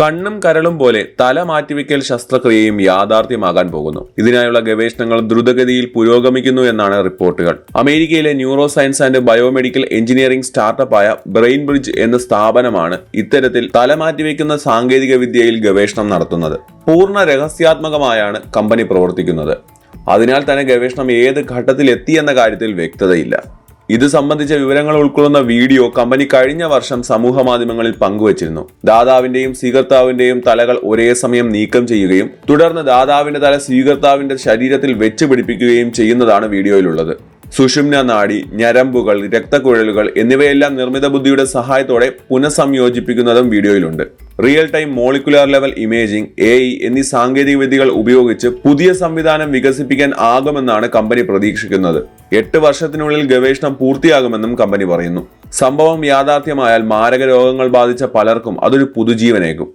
കണ്ണും കരളും പോലെ തല മാറ്റിവെക്കൽ ശസ്ത്രക്രിയയും യാഥാർത്ഥ്യമാകാൻ പോകുന്നു. ഇതിനായുള്ള ഗവേഷണങ്ങൾ ദ്രുതഗതിയിൽ പുരോഗമിക്കുന്നു എന്നാണ് റിപ്പോർട്ടുകൾ. അമേരിക്കയിലെ neuro science and biomedical engineering സ്റ്റാർട്ടപ്പായ brain bridge എന്ന സ്ഥാപനമാണ് ഇത്തരത്തിൽ തല മാറ്റിവെക്കുന്ന സാങ്കേതിക വിദ്യയിൽ ഗവേഷണം നടത്തുന്നത്. പൂർണ രഹസ്യാത്മകമായാണ് കമ്പനി പ്രവർത്തിക്കുന്നത്. അതിനാൽ തന്നെ ഗവേഷണം ഏത് ഘട്ടത്തിൽ എത്തിയെന്ന കാര്യത്തിൽ വ്യക്തതയില്ല. ഇത് സംബന്ധിച്ച വിവരങ്ങൾ ഉൾക്കൊള്ളുന്ന വീഡിയോ കമ്പനി കഴിഞ്ഞ വർഷം സമൂഹ മാധ്യമങ്ങളിൽ പങ്കുവച്ചിരുന്നു. ദാതാവിന്റെയും സ്വീകർത്താവിന്റെയും തലകൾ ഒരേ സമയം നീക്കം ചെയ്യുകയും തുടർന്ന് ദാതാവിന്റെ തല സ്വീകർത്താവിന്റെ ശരീരത്തിൽ വെച്ച് പിടിപ്പിക്കുകയും ചെയ്യുന്നതാണ് വീഡിയോയിലുള്ളത്. സുഷുമ്ന നാഡി ഞരമ്പുകൾ രക്തക്കുഴലുകൾ എന്നിവയെല്ലാം നിർമ്മിത ബുദ്ധിയുടെ സഹായത്തോടെ പുനഃസംയോജിപ്പിക്കുന്നതും വീഡിയോയിലുണ്ട്. Real time molecular level imaging A എന്നീ സാങ്കേതിക വിദ്യകൾ ഉപയോഗിച്ച് പുതിയ സംവിധാനം വികസിപ്പിക്കാൻ ആകുമെന്നാണ് കമ്പനി പ്രതീക്ഷിക്കുന്നത്. എട്ട് വർഷത്തിനുള്ളിൽ ഗവേഷണം പൂർത്തിയാകുമെന്നും കമ്പനി പറയുന്നു. സംഭവം യാഥാർത്ഥ്യമായാൽ മാരക രോഗങ്ങൾ ബാധിച്ച പലർക്കും അതൊരു പുതുജീവനേകും